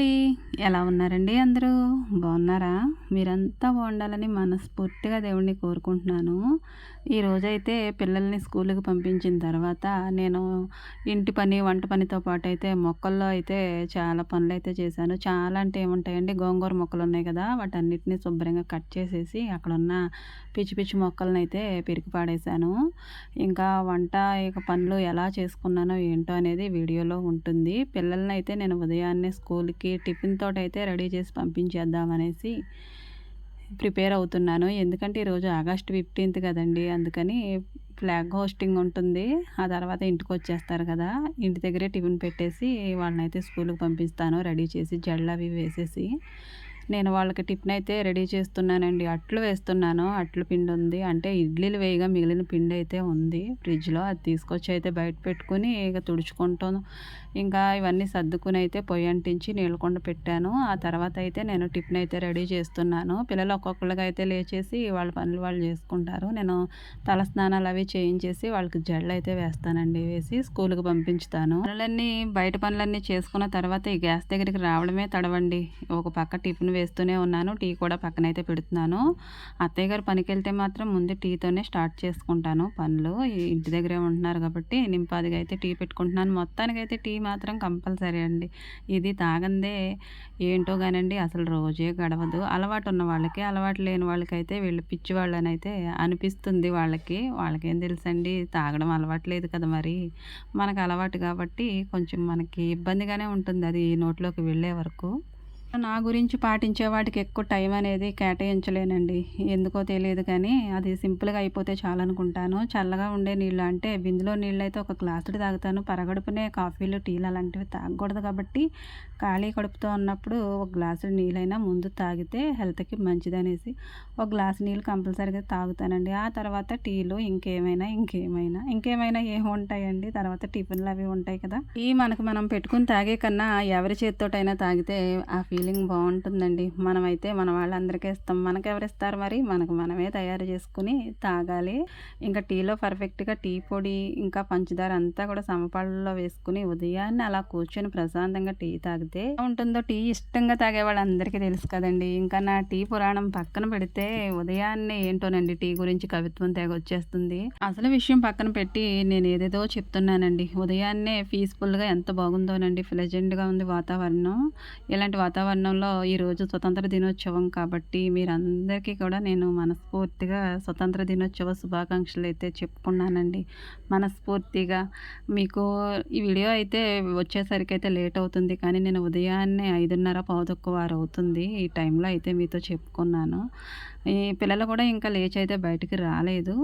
అండి ఎలా ఉన్నారండి అందరూ? బాగున్నారా? మీరంతా బాగుండాలని మనస్ఫూర్తిగా దేవుణ్ణి కోరుకుంటున్నాను. ఈరోజైతే పిల్లల్ని స్కూల్కి పంపించిన తర్వాత నేను ఇంటి పని వంట పనితో పాటు అయితే మొక్కల్లో అయితే చాలా పనులు అయితే చేశాను. చాలా అంటే ఏముంటాయండి? గోంగూర మొక్కలు ఉన్నాయి కదా వాటన్నిటిని శుభ్రంగా కట్ చేసేసి అక్కడ ఉన్న పిచ్చి పిచ్చి మొక్కలను అయితే పెరిగి పాడేశాను. ఇంకా వంట ఇక పనులు ఎలా చేసుకున్నానో ఏంటో అనేది వీడియోలో ఉంటుంది. పిల్లల్ని అయితే నేను ఉదయాన్నే స్కూల్కి టిఫిన్తో అవుట్ అయితే రెడీ చేసి పంపించేద్దామనేసి ప్రిపేర్ అవుతున్నాను. ఎందుకంటే ఈరోజు ఆగస్ట్ ఫిఫ్టీన్త్ కదండి. అందుకని ఫ్లాగ్ హోస్టింగ్ ఉంటుంది. ఆ తర్వాత ఇంటికి వచ్చేస్తారు కదా. ఇంటి దగ్గరే టిఫిన్ పెట్టేసి వాళ్ళని అయితే స్కూల్కి పంపిస్తాను. రెడీ చేసి జళ్ళు అవి వేసేసి నేను వాళ్ళకి టిఫిన్ అయితే రెడీ చేస్తున్నానండి. అట్లు వేస్తున్నాను. అట్లు పిండి ఉంది. అంటే ఇడ్లీలు వేయగా మిగిలిన పిండి అయితే ఉంది. ఫ్రిడ్జ్లో అది తీసుకొచ్చి అయితే బయట పెట్టుకుని ఇక తుడుచుకుంటాను. ఇంకా ఇవన్నీ సర్దుకుని అయితే పొయ్యి అంటించి నీళ్ళకొండ పెట్టాను. ఆ తర్వాత అయితే నేను టిఫిన్ అయితే రెడీ చేస్తున్నాను. పిల్లలు ఒక్కొక్కరికి అయితే లేచేసి వాళ్ళ పనులు వాళ్ళు చేసుకుంటారు. నేను తల స్నానాలు అవి చేయించేసి వాళ్ళకి జళ్ళు అయితే వేస్తానండి. వేసి స్కూల్కి పంపించుతాను. పనులన్నీ బయట పనులన్నీ చేసుకున్న తర్వాత ఈ గ్యాస్ దగ్గరికి రావడమే తడవండి. ఒక పక్క టిఫిన్ వేస్తూనే ఉన్నాను. టీ కూడా పక్కనైతే పెడుతున్నాను. అత్తయ్య గారు పనికి వెళ్తే మాత్రం ముందు టీతోనే స్టార్ట్ చేసుకుంటాను పనులు. ఇంటి దగ్గరే ఉంటున్నారు కాబట్టి నింపాదిగా అయితే టీ పెట్టుకుంటున్నాను. మొత్తానికైతే టీ మాత్రం కంపల్సరీ అండి. ఇది తాగందే ఏంటో కానండి అసలు రోజే గడవదు. అలవాటు ఉన్న వాళ్ళకి అలవాటు లేని వాళ్ళకైతే వీళ్ళు పిచ్చి వాళ్ళని అయితే అనిపిస్తుంది వాళ్ళకి. వాళ్ళకేం తెలుసండి? తాగడం అలవాటు లేదు కదా మరి. మనకు అలవాటు కాబట్టి కొంచెం మనకి ఇబ్బందిగానే ఉంటుంది అది నోట్లోకి వెళ్ళే వరకు. నా గురించి పాటించే వాటికి ఎక్కువ టైం అనేది కేటాయించలేనండి. ఎందుకో తెలియదు కానీ అది సింపుల్గా అయిపోతే చాలనుకుంటాను. చల్లగా ఉండే నీళ్ళు అంటే బిందులో నీళ్ళు అయితే ఒక గ్లాసుడు తాగుతాను. పరగడుపునే కాఫీలు టీలు అలాంటివి తాగకూడదు కాబట్టి ఖాళీ కడుపుతో ఉన్నప్పుడు ఒక గ్లాసు నీళ్ళైనా ముందు తాగితే హెల్త్కి మంచిదనేసి ఒక గ్లాసు నీళ్ళు కంపల్సరీగా తాగుతానండి. ఆ తర్వాత టీలు ఇంకేమైనా ఇంకేమైనా ఇంకేమైనా ఏమి ఉంటాయండి. తర్వాత టిఫిన్లు అవి ఉంటాయి కదా. ఈ మనకు మనం పెట్టుకుని తాగే కన్నా ఎవరి చేతితోటైనా తాగితే ఆ ఫీలింగ్ బాగుంటుందండి. మనమైతే మన వాళ్ళందరికీ ఇస్తాం. మనకు ఎవరిస్తారు మరి? మనకు మనమే తయారు చేసుకుని తాగాలి. ఇంకా టీలో పర్ఫెక్ట్గా టీ పొడి ఇంకా పంచదార అంతా కూడా సమపాళ్ళలో వేసుకుని ఉదయాన్నే అలా కూర్చొని ప్రశాంతంగా టీ తాగితే ఉంటుందో టీ ఇష్టంగా తాగే వాళ్ళందరికీ తెలుసు కదండి. ఇంకా నా టీ పురాణం పక్కన పెడితే ఉదయాన్నే ఏంటోనండి టీ గురించి కవిత్వం తెగ వచ్చేస్తుంది. అసలు విషయం పక్కన పెట్టి నేను ఏదేదో చెప్తున్నానండి. ఉదయాన్నే పీస్ఫుల్గా ఎంత బాగుందోనండి. ప్లెజెంట్గా ఉంది వాతావరణం. ఇలాంటి వాతావరణం వాతావరణంలో ఈరోజు స్వతంత్ర దినోత్సవం కాబట్టి మీరందరికీ కూడా నేను మనస్ఫూర్తిగా స్వతంత్ర దినోత్సవ శుభాకాంక్షలు అయితే చెప్పుకున్నానండి. మనస్ఫూర్తిగా మీకు ఈ వీడియో అయితే వచ్చేసరికి అయితే లేట్ అవుతుంది కానీ నేను ఉదయాన్నే ఐదున్నర పావుతొక్క అవుతుంది ఈ టైంలో అయితే మీతో చెప్పుకున్నాను. ఈ పిల్లలు కూడా ఇంకా లేచి అయితే బయటికి రాలేదు.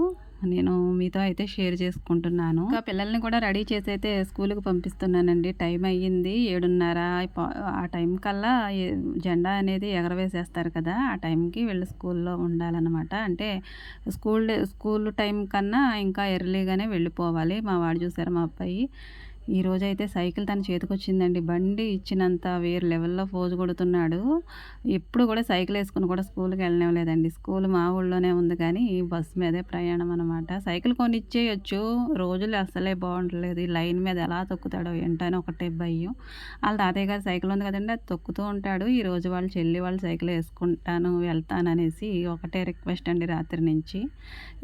నేను మీతో అయితే షేర్ చేసుకుంటున్నాను. ఇంకా పిల్లల్ని కూడా రెడీ చేసి అయితే స్కూల్కి పంపిస్తున్నానండి. టైం అయ్యింది ఏడున్నర ఆ టైం కల్లా జెండా అనేది ఎగరవేసేస్తారు కదా ఆ టైంకి వీళ్ళు స్కూల్లో ఉండాలన్నమాట. అంటే స్కూల్ స్కూల్ టైం కన్నా ఇంకా ఎర్లీగానే వెళ్ళిపోవాలి. మా వాడు చూసారు మా అబ్బాయి. ఈ రోజైతే సైకిల్ తన చేతికి వచ్చిందండి బండి ఇచ్చినంత వేరు లెవెల్లో ఫోజు కొడుతున్నాడు. ఎప్పుడు కూడా సైకిల్ వేసుకుని కూడా స్కూల్కి వెళ్ళనివ్వలేదండి. స్కూల్ మా ఊళ్ళోనే ఉంది కానీ బస్సు మీదే ప్రయాణం అనమాట సైకిల్ కొని ఇచ్చేయచ్చు రోజులు అసలే బాగుండలేదు. ఈ లైన్ మీద ఎలా తొక్కుతాడో ఏంటని ఒకటే భయం వాళ్ళ తాతయ్య గారు సైకిల్ ఉంది కదండి అది తొక్కుతూ ఉంటాడు. ఈ రోజు వాళ్ళు చెల్లి వాళ్ళు సైకిల్ వేసుకుంటాను వెళ్తాను అనేసి ఒకటే రిక్వెస్ట్ అండి రాత్రి నుంచి.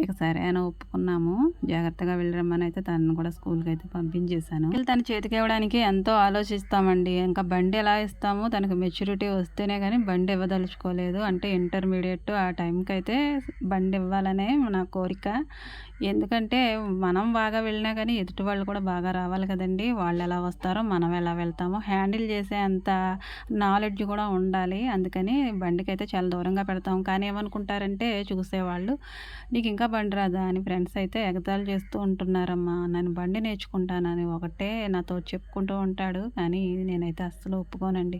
ఇక సరే అని ఒప్పుకున్నాము. జాగ్రత్తగా వెళ్ళరమ్మని అయితే తనను కూడా స్కూల్కి అయితే పంపించేశాను. తన చేతికి ఇవ్వడానికి ఎంతో ఆలోచిస్తామండి. ఇంకా బండి ఎలా ఇస్తాము తనకు మెచ్యూరిటీ వస్తేనే కానీ బండి ఇవ్వదలుచుకోలేదు. అంటే ఇంటర్మీడియట్ ఆ టైంకి అయితే బండి ఇవ్వాలనే నా కోరిక. ఎందుకంటే మనం బాగా వెళ్ళినా కానీ ఎదుటి వాళ్ళు కూడా బాగా రావాలి కదండి. వాళ్ళు ఎలా వస్తారో మనం ఎలా వెళ్తామో హ్యాండిల్ చేసే అంత నాలెడ్జ్ కూడా ఉండాలి. అందుకని బండికి అయితే చాలా దూరంగా పెడతాం. కానీ ఏమనుకుంటారంటే చూసేవాళ్ళు నీకు ఇంకా బండి రాదా? అని ఫ్రెండ్స్ అయితే ఎగతాలు చేస్తూ ఉంటున్నారమ్మా. నేను బండి నేర్చుకుంటానని ఒకటే నాతో చెప్పుకుంటూ ఉంటాడు కానీ నేనైతే అస్సలు ఒప్పుకోనండి.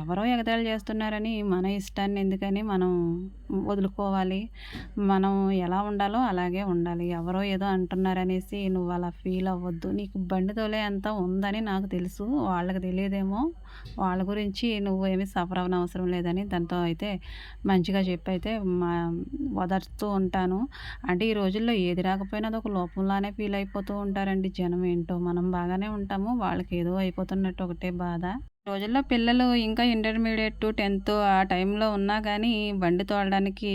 ఎవరో ఎగతాళి చేస్తున్నారని మన ఇష్టాన్ని ఎందుకని మనం వదులుకోవాలి. మనం ఎలా ఉండాలో అలాగే ఉండాలి. ఎవరో ఏదో అంటున్నారనేసి నువ్వు అలా ఫీల్ అవ్వద్దు. నీకు బండి తోలే అంత ఉందని నాకు తెలుసు. వాళ్ళకి తెలియదేమో. వాళ్ళ గురించి నువ్వు ఏమి సఫర్ అవసరం లేదని దాంతో అయితే మంచిగా చెప్పి అయితే మా వదరుతూ ఉంటాను. అంటే ఈ రోజుల్లో ఏది రాకపోయినా అది ఒక లోపంలానే ఫీల్ అయిపోతూ ఉంటారండి జనం ఏంటో. మనం బాగానే ఉంటాము. వాళ్ళకి ఏదో అయిపోతున్నట్టు ఒకటే బాధ. రోజుల్లో పిల్లలు ఇంకా ఇంటర్మీడియట్ టెన్త్ ఆ టైంలో ఉన్నా కానీ బండి తోలడానికి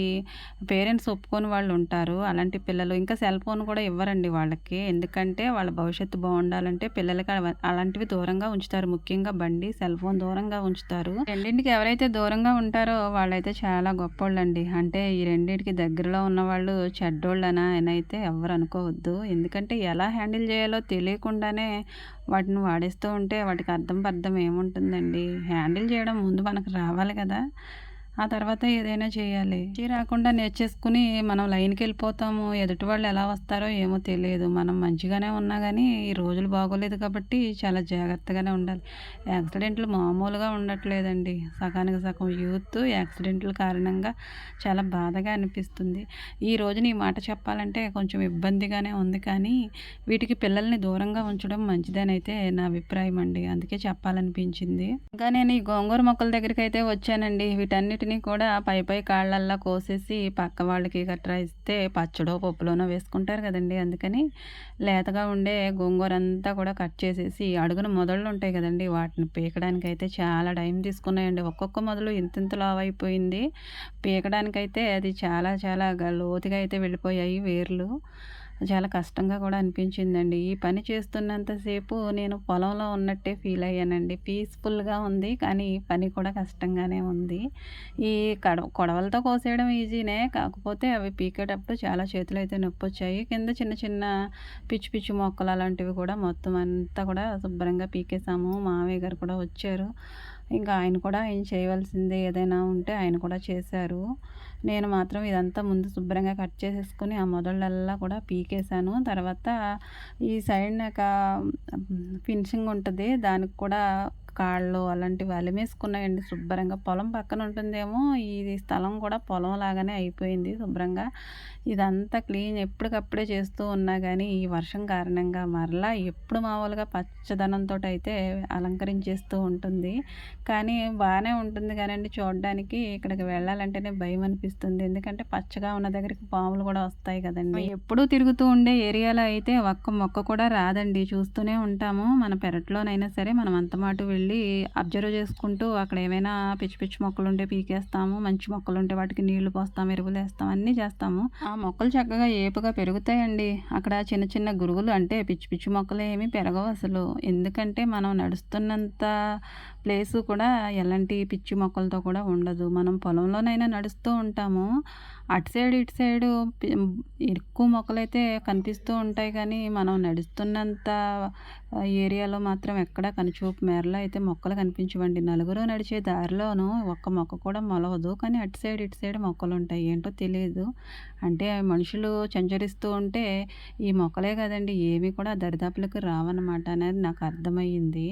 పేరెంట్స్ ఒప్పుకొని వాళ్ళు ఉంటారు. అలాంటి పిల్లలు ఇంకా సెల్ ఫోన్ కూడా ఇవ్వరండి వాళ్ళకి. ఎందుకంటే వాళ్ళ భవిష్యత్తు బాగుండాలంటే పిల్లలకి అలాంటివి దూరంగా ఉంచుతారు. ముఖ్యంగా బండి సెల్ ఫోన్ దూరంగా ఉంచుతారు. రెండింటికి ఎవరైతే దూరంగా ఉంటారో వాళ్ళైతే చాలా గొప్పోళ్ళండి. అంటే ఈ రెండింటికి దగ్గరలో ఉన్న వాళ్ళు చెడ్డోళ్ళనా అని అయితే ఎవరు అనుకోవద్దు. ఎందుకంటే ఎలా హ్యాండిల్ చేయాలో తెలియకుండానే వాటిని వాడేస్తూ ఉంటే వాటికి అర్థం పర్థం ఏముంటుందండి? హ్యాండిల్ చేయడం ముందు మనకు రావాలి కదా. ఆ తర్వాత ఏదైనా చేయాలి. వచ్చి రాకుండా నేర్చేసుకుని మనం లైన్కి వెళ్ళిపోతాము. ఎదుటి వాళ్ళు ఎలా వస్తారో ఏమో తెలియదు. మనం మంచిగానే ఉన్నా కానీ ఈ రోజులు బాగోలేదు కాబట్టి చాలా జాగ్రత్తగానే ఉండాలి. యాక్సిడెంట్లు మామూలుగా ఉండట్లేదండి. సగానికి సగం యూత్ యాక్సిడెంట్ల కారణంగా చాలా బాధగా అనిపిస్తుంది. ఈ రోజున ఈ మాట చెప్పాలంటే కొంచెం ఇబ్బందిగానే ఉంది కానీ వీటికి పిల్లల్ని దూరంగా ఉంచడం మంచిదని అయితే నా అభిప్రాయం అండి. అందుకే చెప్పాలనిపించింది. ఇంకా నేను ఈ గోంగూర మొక్కల దగ్గరికి అయితే వచ్చానండి వీటన్నిటిని కూడా పై పై కాళ్ళల్లా కోసేసి పక్క వాళ్ళకి గట్రా ఇస్తే పచ్చడో పప్పులోనో వేసుకుంటారు కదండి. అందుకని లేతగా ఉండే గోంగూర అంతా కూడా కట్ చేసేసి అడుగున మొదళ్ళు ఉంటాయి కదండి. వాటిని పీకడానికి అయితే చాలా టైం తీసుకున్నాయండి. ఒక్కొక్క మొదలు ఇంత ఇంత లావు అయిపోయింది పీకడానికైతే అది చాలా చాలా లోతుగా అయితే వెళ్ళిపోయాయి వేర్లు. చాలా కష్టంగా కూడా అనిపించిందండి. ఈ పని చేస్తున్నంతసేపు నేను పొలంలో ఉన్నట్టే ఫీల్ అయ్యానండి. పీస్ఫుల్గా ఉంది కానీ పని కూడా కష్టంగానే ఉంది. ఈ కడ కొడవలతో కోసేయడం ఈజీనే కాకపోతే అవి పీకేటప్పుడు చాలా చేతులు అయితే నొప్పి వచ్చాయి కింద చిన్న చిన్న పిచ్చి పిచ్చి మొక్కలు అలాంటివి కూడా మొత్తం అంతా కూడా శుభ్రంగా పీకేసాము. మామయ్య గారు కూడా వచ్చారు. ఇంకా ఆయన కూడా ఆయన చేయవలసింది ఏదైనా ఉంటే ఆయన కూడా చేశారు. నేను మాత్రం ఇదంతా ముందు శుభ్రంగా కట్ చేసేసుకొని ఆ మొదళ్ళల్లా కూడా పీకేసాను తర్వాత ఈ సైడ్ నాకు ఫినిషింగ్ ఉంటుంది దానికి కూడా కాళ్ళు అలాంటివి అలిమేసుకున్నాయండి. శుభ్రంగా పొలం పక్కన ఉంటుందేమో ఈ స్థలం కూడా పొలం లాగానే అయిపోయింది శుభ్రంగా. ఇదంతా క్లీన్ ఎప్పటికప్పుడే చేస్తూ ఉన్నా కానీ ఈ వర్షం కారణంగా మరలా ఎప్పుడు మామూలుగా పచ్చదనంతో అయితే అలంకరించేస్తూ ఉంటుంది. కానీ బాగానే ఉంటుంది కానండి చూడడానికి. ఇక్కడికి వెళ్ళాలంటేనే భయం అనిపిస్తుంది. ఎందుకంటే పచ్చగా ఉన్న దగ్గరికి పాములు కూడా వస్తాయి కదండి. ఎప్పుడూ తిరుగుతూ ఉండే ఏరియాలో అయితే ఒక్క మొక్క కూడా రాదండి. చూస్తూనే ఉంటాము. మన పెరట్లోనైనా సరే మనం అంత మాట వెళ్ళి అబ్జర్వ్ చేసుకుంటూ అక్కడ ఏమైనా పిచ్చి పిచ్చి మొక్కలు ఉంటే పీకేస్తాము మంచి మొక్కలు ఉంటే వాటికి నీళ్ళు పోస్తాం ఎరువులు వేస్తాం అన్నీ చేస్తాము. ఆ మొక్కలు చక్కగా ఏపుగా పెరుగుతాయండి. అక్కడ చిన్న చిన్న గురుగులు అంటే పిచ్చి పిచ్చి మొక్కలు ఏమీ పెరగవు అసలు. ఎందుకంటే మనం నడుస్తున్నంత ప్లేసు కూడా ఎలాంటి పిచ్చి మొక్కలతో కూడా ఉండదు. మనం పొలంలోనైనా నడుస్తూ ఉంటాము. అటు సైడ్ ఇటు సైడు ఎక్కువ మొక్కలైతే కనిపిస్తూ ఉంటాయి కానీ మనం నడుస్తున్నంత ఏరియాలో మాత్రం ఎక్కడ కనిచూపు మేరలో అయితే మొక్కలు కనిపించవండి. నలుగురు నడిచే దారిలోనూ ఒక్క మొక్క కూడా మొలవదు. కానీ అటు సైడ్ ఇటు సైడ్ మొక్కలు ఉంటాయి ఏంటో తెలియదు అంటే మనుషులు సంచరిస్తూ ఉంటే ఈ మొక్కలే కదండి ఏవి కూడా దరిదాపులకు రావన్నమాట అనేది నాకు అర్థమయ్యింది.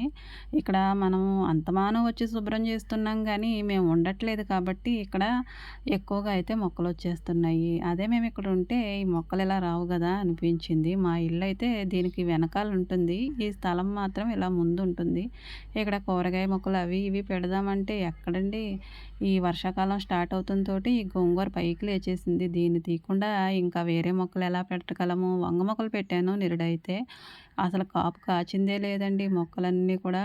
ఇక్కడ మనం అంతమానం వచ్చి శుభ్రం చేస్తున్నాం కానీ మేము ఉండట్లేదు కాబట్టి ఇక్కడ ఎక్కువగా అయితే మొక్కలు వచ్చేస్తున్నాయి. అదే మేము ఇక్కడ ఉంటే ఈ మొక్కలు ఇలా రావు కదా అనిపించింది. మా ఇల్లు అయితే దీనికి వెనకాల ఉంటుంది. ఈ స్థలం మాత్రం ఇలా ముందు ఉంటుంది. ఇక్కడ కూరగాయ మొక్కలు అవి ఇవి పెడదామంటే ఎక్కడండి? ఈ వర్షాకాలం స్టార్ట్ అవుతుంది తోటి ఈ గోంగూర పైకి లేచేసింది. దీన్ని తీయకుండా ఇంకా వేరే మొక్కలు ఎలా పెట్టగలము? వంగ మొక్కలు పెట్టాను నిరుడైతే. అసలు కాపు కాచిందే లేదండి. మొక్కలన్నీ కూడా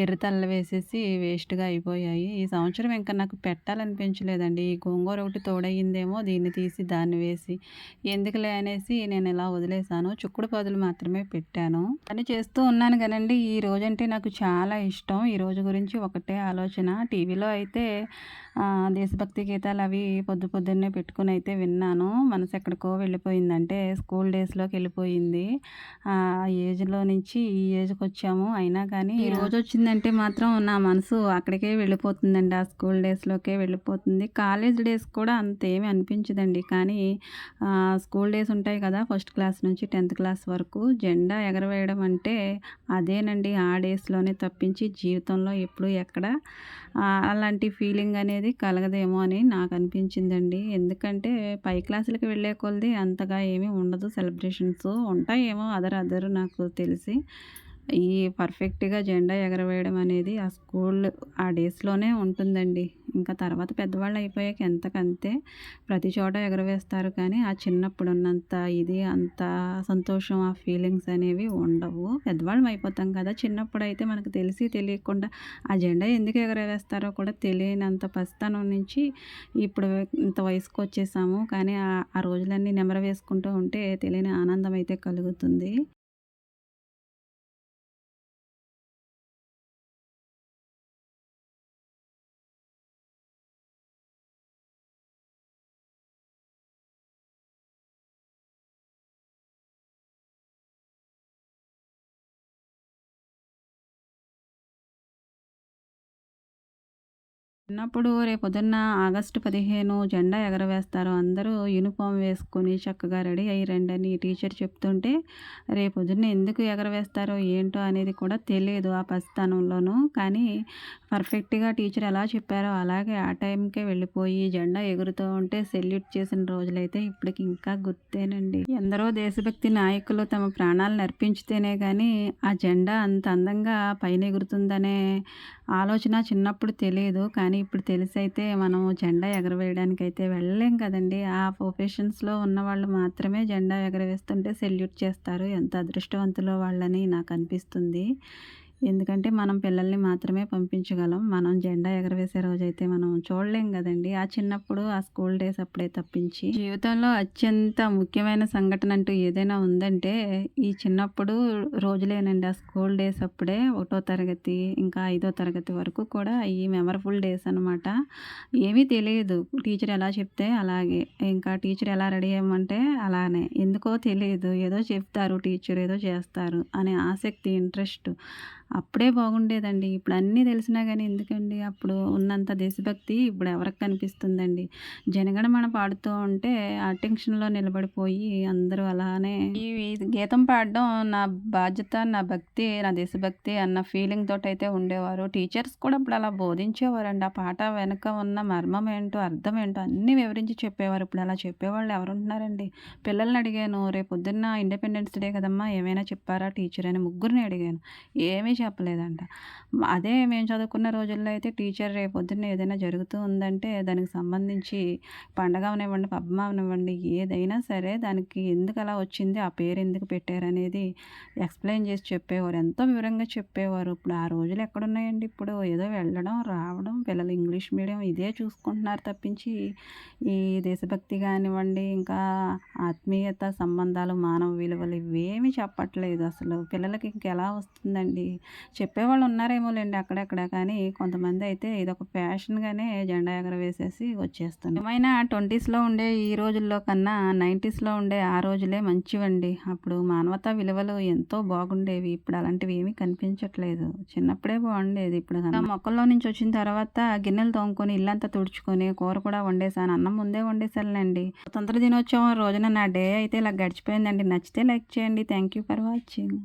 ఎర్రతల్ల వేసేసి వేస్ట్గా అయిపోయాయి. ఈ సంవత్సరం ఇంకా నాకు పెట్టాలనిపించలేదండి. ఈ గోంగూర ఒకటి తోడయిందేమో దీన్ని తీసి దాన్ని వేసి. ఎందుకులే అనేసి నేను ఇలా వదిలేసాను చుక్కుడు పదులు మాత్రమే పెట్టాను. పని చేస్తూ ఉన్నాను కదండి. ఈ రోజంటే నాకు చాలా ఇష్టం. ఈ రోజు గురించి ఒకటే ఆలోచన. టీవీలో అయితే దేశభక్తి గీతాలు అవి పొద్దు పొద్దున్నే పెట్టుకుని అయితే విన్నాను మనసు ఎక్కడికో వెళ్ళిపోయిందంటే స్కూల్ డేస్లోకి వెళ్ళిపోయింది. ఆ ఏజ్లో నుంచి ఈ ఏజ్కి వచ్చాము. అయినా కానీ ఈ రోజు వచ్చిందంటే మాత్రం నా మనసు అక్కడికే వెళ్ళిపోతుందండి. ఆ స్కూల్ డేస్లోకే వెళ్ళిపోతుంది. కాలేజ్ డేస్ కూడా అంత ఏమీ అనిపించదండి. కానీ స్కూల్ డేస్ ఉంటాయి కదా ఫస్ట్ క్లాస్ నుంచి టెన్త్ క్లాస్ వరకు జెండా ఎగరవేయడం అంటే అదేనండి. ఆ డేస్లోనే తప్పించి జీవితంలో ఎప్పుడు ఎక్కడ అలాంటి ఫీలింగ్ అనేది కలగదేమో అని నాకు అనిపించిందండి. ఎందుకంటే పై క్లాసులకి వెళ్ళే కొలది అంతగా ఏమీ ఉండదు. సెలబ్రేషన్స్ ఉంటాయేమో అదర్ అదర్ నాకు తెలిసి. ఈ పర్ఫెక్ట్‌గా జెండా ఎగరవేయడం అనేది ఆ స్కూల్ ఆ డేస్‌లోనే ఉంటుందండి. ఇంకా తర్వాత పెద్దవాళ్ళు అయిపోయాక ఎంతకంతే ప్రతి చోట ఎగరవేస్తారు కానీ, ఆ చిన్నప్పుడు ఉన్నంత ఇది అంత సంతోషం, ఆ ఫీలింగ్స్ అనేవి ఉండవు. పెద్దవాళ్ళం అయిపోతాం కదా! చిన్నప్పుడు అయితే మనకు తెలిసి తెలియకుండా ఆ జెండా ఎందుకు ఎగరవేస్తారో కూడా తెలియనంత పసితనం నుంచి ఇప్పుడు ఇంత వయసుకు వచ్చేసాము కానీ ఆ రోజులన్నీ నెమరు వేసుకుంటూ ఉంటే తెలియని ఆనందం అయితే కలుగుతుంది. చిన్నప్పుడు రేపొద్దున్న ఆగస్టు 15 జెండా ఎగరవేస్తారు. అందరూ యూనిఫార్మ్ వేసుకొని చక్కగా రెడీ అయ్యి రండని టీచర్ చెప్తుంటే, రేపొద్దున్న ఎందుకు ఎగరవేస్తారో ఏంటో అనేది కూడా తెలియదు ఆ పసితనంలోనూ. కానీ పర్ఫెక్ట్‌గా టీచర్ ఎలా చెప్పారో అలాగే ఆ టైంకే వెళ్ళిపోయి జెండా ఎగురుతూ ఉంటే సెల్యూట్ చేసిన రోజులైతే ఇప్పటికి ఇంకా గుర్తేనండి. ఎందరో దేశభక్తి నాయకులు తమ ప్రాణాలను అర్పించితేనే కానీ ఆ జెండా అంత అందంగా పైన ఎగురుతుందనే ఆలోచన చిన్నప్పుడు తెలియదు కానీ ఇప్పుడు తెలిసైతే మనం జెండా ఎగరవేయడానికి అయితే వెళ్ళలేం కదండీ! ఆ ప్రొఫెషన్స్‌లో ఉన్నవాళ్ళు మాత్రమే జెండా ఎగరవేస్తుంటే సెల్యూట్ చేస్తారు. ఎంత అదృష్టవంతులో వాళ్ళని నాకు అనిపిస్తుంది ఎందుకంటే మనం పిల్లల్ని మాత్రమే పంపించగలం. మనం జెండా ఎగరవేసే రోజు అయితే మనం చూడలేం కదండి ఆ చిన్నప్పుడు ఆ స్కూల్ డేస్ అప్పుడే తప్పించి. జీవితంలో అత్యంత ముఖ్యమైన సంఘటన అంటూ ఏదైనా ఉందంటే ఈ చిన్నప్పుడు రోజులేనండి. ఆ స్కూల్ డేస్ అప్పుడే ఒకటో తరగతి, ఇంకా ఐదో తరగతి వరకు కూడా ఈ మెమరబుల్ డేస్ అనమాట. ఏమీ తెలియదు టీచర్ ఎలా చెప్తే అలాగే. ఇంకా టీచర్ ఎలా రెడీ అయ్యమంటే అలానే. ఎందుకో తెలియదు ఏదో చెప్తారు టీచర్, ఏదో చేస్తారు అనే ఆసక్తి, ఇంట్రెస్ట్ అప్పుడే బాగుండేదండి. ఇప్పుడు అన్నీ తెలిసినా కానీ ఎందుకండి? అప్పుడు ఉన్నంత దేశభక్తి ఇప్పుడు ఎవరికి కనిపిస్తుందండి? జనగణమన పాడుతూ ఉంటే అటెన్షన్‌లో నిలబడిపోయి అందరూ అలానే ఈ గీతం పాడడం నా బాధ్యత, నా భక్తి, నా దేశభక్తి అన్న ఫీలింగ్ తోటైతే ఉండేవారు. టీచర్స్ కూడా అప్పుడు అలా బోధించేవారండి. ఆ పాట వెనక ఉన్న మర్మం ఏంటో, అర్థం ఏంటో అన్నీ వివరించి చెప్పేవారు. ఇప్పుడు అలా చెప్పేవాళ్ళు ఎవరుంటున్నారండి? పిల్లల్ని అడిగాను, "రేపొద్దున్న ఇండిపెండెన్స్ డే కదమ్మా! ఏమైనా చెప్పారా టీచర్" అని ముగ్గురిని అడిగాను. ఏమీ చెప్పలేదంట. అదే మేము చదువుకున్న రోజుల్లో అయితే టీచర్ రేపొద్దున్న ఏదైనా జరుగుతూ ఉందంటే దానికి సంబంధించి పండగ అవనివ్వండి, పబ్బం అవనివ్వండి ఏదైనా సరే దానికి ఎందుకు అలా వచ్చింది, ఆ పేరు ఎందుకు పెట్టారనేది ఎక్స్‌ప్లెయిన్ చేసి చెప్పేవారు. ఎంతో వివరంగా చెప్పేవారు. ఇప్పుడు ఆ రోజులు ఎక్కడున్నాయండి ఇప్పుడు? ఏదో వెళ్ళడం, రావడం, పిల్లలు ఇంగ్లీష్ మీడియం ఇదే చూసుకుంటున్నారు తప్పించి ఈ దేశభక్తి కానివ్వండి, ఇంకా ఆత్మీయత, సంబంధాలు, మానవ విలువలు ఇవేమీ చెప్పట్లేదు అసలు. పిల్లలకి ఇంకెలా వస్తుందండి? చెప్పేవాళ్ళు ఉన్నారేమోలెండి అక్కడక్కడ. కానీ కొంతమంది అయితే ఇదొక ఫ్యాషన్‌గానే జెండా ఎగరవేసేసి వచ్చేస్తున్నారు. ఏమైనా 20స్‌లో ఉండే ఈ రోజుల్లో కన్నా 90స్‌లో ఉండే ఆ రోజులే మంచివండి. అప్పుడు మానవతా విలువలు ఎంతో బాగుండేవి. ఇప్పుడు అలాంటివి ఏమీ కనిపించట్లేదు. చిన్నప్పుడే బాగుండేది ఇప్పుడు కన్నా. మొక్కల్లో నుంచి వచ్చిన తర్వాత గిన్నెలు తోముకొని, ఇల్లంతా తుడుచుకొని, కూర కూడా వండేసాను. అన్నం ముందే వండేసానులేండి స్వతంత్ర దినోత్సవం రోజున నా డే అయితే ఇలా గడిచిపోయిందండి. నచ్చితే లైక్ చేయండి. Thank you for watching.